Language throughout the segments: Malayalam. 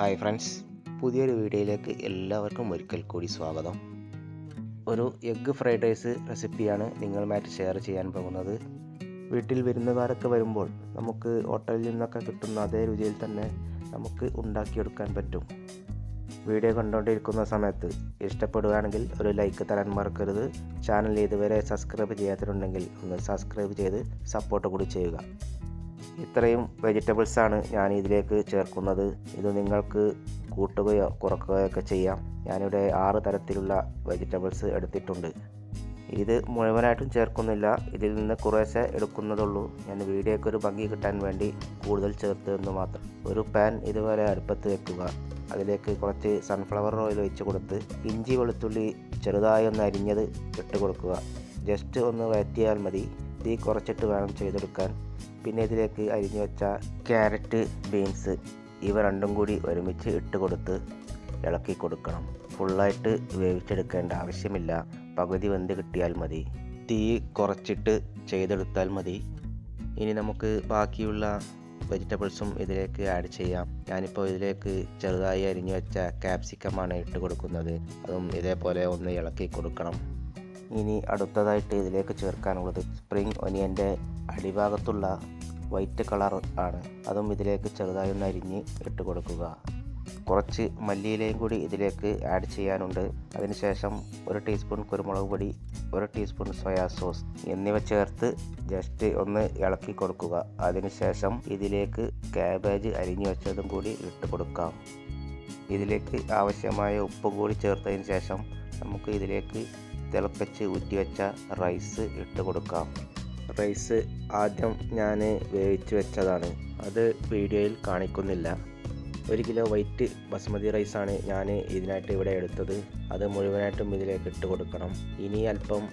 ഹായ് ഫ്രണ്ട്സ് പുതിയൊരു വീഡിയോയിലേക്ക് എല്ലാവർക്കും ഒരിക്കൽ കൂടി സ്വാഗതം. ഒരു എഗ്ഗ് ഫ്രൈഡ് റൈസ് റെസിപ്പിയാണ് നിങ്ങളുമായിട്ട് ഷെയർ ചെയ്യാൻ പോകുന്നത്. വീട്ടിൽ വിരുന്നുകാരൊക്കെ വരുമ്പോൾ നമുക്ക് ഹോട്ടലിൽ നിന്നൊക്കെ കിട്ടുന്ന അതേ രുചിയിൽ തന്നെ നമുക്ക് ഉണ്ടാക്കിയെടുക്കാൻ പറ്റും. വീഡിയോ കണ്ടുകൊണ്ടിരിക്കുന്ന സമയത്ത് ഇഷ്ടപ്പെടുകയാണെങ്കിൽ ഒരു ലൈക്ക് തരാൻ മറക്കരുത്. ചാനൽ ഇതുവരെ സബ്സ്ക്രൈബ് ചെയ്യാത്തിട്ടുണ്ടെങ്കിൽ ഒന്ന് സബ്സ്ക്രൈബ് ചെയ്ത് സപ്പോർട്ട് കൂടി ചെയ്യുക. ഇത്രയും വെജിറ്റബിൾസ് ആണ് ഞാൻ ഇതിലേക്ക് ചേർക്കുന്നത്. ഇത് നിങ്ങൾക്ക് കൂട്ടുകയോ കുറക്കുകയോ ഒക്കെ ചെയ്യാം. ഞാനിവിടെ ആറ് തരത്തിലുള്ള വെജിറ്റബിൾസ് എടുത്തിട്ടുണ്ട്. ഇത് മുഴുവനായിട്ടും ചേർക്കുന്നില്ല. ഇതിൽ നിന്ന് കുറേശ്ശെ എടുക്കുന്നതുള്ളൂ. ഞാൻ വീഡിയോയ്ക്ക് ഒരു ഭംഗി കിട്ടാൻ വേണ്ടി കൂടുതൽ ചേർത്ത് എന്ന് മാത്രം. ഒരു പാൻ ഇതുപോലെ അടുപ്പത്ത് വെക്കുക. അതിലേക്ക് കുറച്ച് സൺഫ്ലവർ ഓയിൽ ഒഴിച്ച് കൊടുത്ത് ഇഞ്ചി വെളുത്തുള്ളി ചെറുതായി ഒന്ന് അരിഞ്ഞത് ഇട്ട് കൊടുക്കുക. ജസ്റ്റ് ഒന്ന് വഴറ്റിയാൽ മതി. തീ കുറച്ചിട്ട് വേണം ചെയ്തെടുക്കാൻ. പിന്നെ ഇതിലേക്ക് അരിഞ്ഞു വെച്ച ക്യാരറ്റ് ബീൻസ് ഇവ രണ്ടും കൂടി ഒരുമിച്ച് ഇട്ട് കൊടുത്ത് ഇളക്കി കൊടുക്കണം. ഫുള്ളായിട്ട് വേവിച്ചെടുക്കേണ്ട ആവശ്യമില്ല. പകുതി വെന്ത് കിട്ടിയാൽ മതി. തീ കുറച്ചിട്ട് ചെയ്തെടുത്താൽ മതി. ഇനി നമുക്ക് ബാക്കിയുള്ള വെജിറ്റബിൾസും ഇതിലേക്ക് ആഡ് ചെയ്യാം. ഞാനിപ്പോൾ ഇതിലേക്ക് ചെറുതായി അരിഞ്ഞു വെച്ച ക്യാപ്സിക്കമാണ് ഇട്ട് കൊടുക്കുന്നത്. അതും ഇതേപോലെ ഒന്ന് ഇളക്കി കൊടുക്കണം. ഇനി അടുത്തതായിട്ട് ഇതിലേക്ക് ചേർക്കാനുള്ളത് സ്പ്രിംഗ് ഒനിയന്റെ അടിഭാഗത്തുള്ള വൈറ്റ് കളർ ആണ്. അതും ഇതിലേക്ക് ചെറുതായി ഒന്ന് അരിഞ്ഞ് ഇട്ട് കൊടുക്കുക. കുറച്ച് മല്ലിയിലയും കൂടി ഇതിലേക്ക് ആഡ് ചെയ്യാനുണ്ട്. അതിനുശേഷം ഒരു ടീസ്പൂൺ കുരുമുളക് പൊടി ഒരു ടീസ്പൂൺ സോയാ സോസ് എന്നിവ ചേർത്ത് ജസ്റ്റ് ഒന്ന് ഇളക്കി കൊടുക്കുക. അതിനുശേഷം ഇതിലേക്ക് കാബേജ് അരിഞ്ഞു വെച്ചതും കൂടി ഇട്ട് കൊടുക്കാം. ഇതിലേക്ക് ആവശ്യമായ ഉപ്പ് കൂടി ചേർത്തതിന് ശേഷം നമുക്ക് ഇതിലേക്ക് തിളപ്പിച്ച് ഊറ്റിവെച്ച റൈസ് ഇട്ട് കൊടുക്കാം. റൈസ് ആദ്യം ഞാൻ വേവിച്ച് വെച്ചതാണ്. അത് വീഡിയോയിൽ കാണിക്കുന്നില്ല. ഒരു കിലോ വൈറ്റ് ബസ്മതി റൈസാണ് ഞാൻ ഇതിനായിട്ട് ഇവിടെ എടുത്തത്. അത് മുഴുവനായിട്ടും ഇതിലേക്ക് ഇട്ട് കൊടുക്കണം. ഇനി അല്പം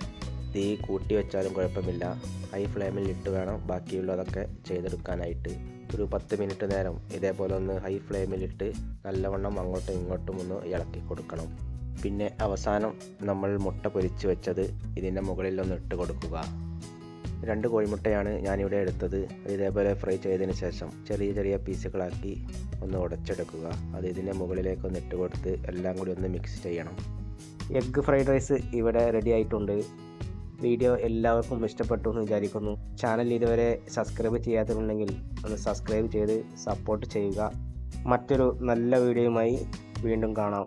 തീ കൂട്ടി വെച്ചാലും കുഴപ്പമില്ല. ഹൈ ഫ്ലെയിമിൽ ഇട്ട് വേണം ബാക്കിയുള്ളതൊക്കെ ചെയ്തെടുക്കാനായിട്ട്. ഒരു പത്ത് മിനിറ്റ് നേരം ഇതേപോലെ ഒന്ന് ഹൈ ഫ്ലെയിമിലിട്ട് നല്ലവണ്ണം അങ്ങോട്ടും ഇങ്ങോട്ടും ഒന്ന് ഇളക്കി കൊടുക്കണം. പിന്നെ അവസാനം നമ്മൾ മുട്ട പൊരിച്ച് വെച്ചത് ഇതിന്റെ മുകളിൽ ഒന്ന് ഇട്ട് കൊടുക്കുക. രണ്ട് കോഴിമുട്ടയാണ് ഞാനിവിടെ എടുത്തത്. ഇതേപോലെ ഫ്രൈ ചെയ്തതിന് ശേഷം ചെറിയ ചെറിയ പീസുകളാക്കി ഒന്ന് ഉടച്ചെടുക്കുക. അത് ഇതിന്റെ മുകളിലേക്ക് ഒന്ന് ഇട്ട് കൊടുത്ത് എല്ലാം കൂടി ഒന്ന് മിക്സ് ചെയ്യണം. എഗ്ഗ് ഫ്രൈഡ് റൈസ് ഇവിടെ റെഡി ആയിട്ടുണ്ട്. വീഡിയോ എല്ലാവർക്കും ഇഷ്ടപ്പെട്ടു എന്ന് വിചാരിക്കുന്നു. ചാനൽ ഇതുവരെ സബ്സ്ക്രൈബ് ചെയ്യാത്തിട്ടുണ്ടെങ്കിൽ ഒന്ന് സബ്സ്ക്രൈബ് ചെയ്ത് സപ്പോർട്ട് ചെയ്യുക. മറ്റൊരു നല്ല വീഡിയോയുമായി വീണ്ടും കാണാം.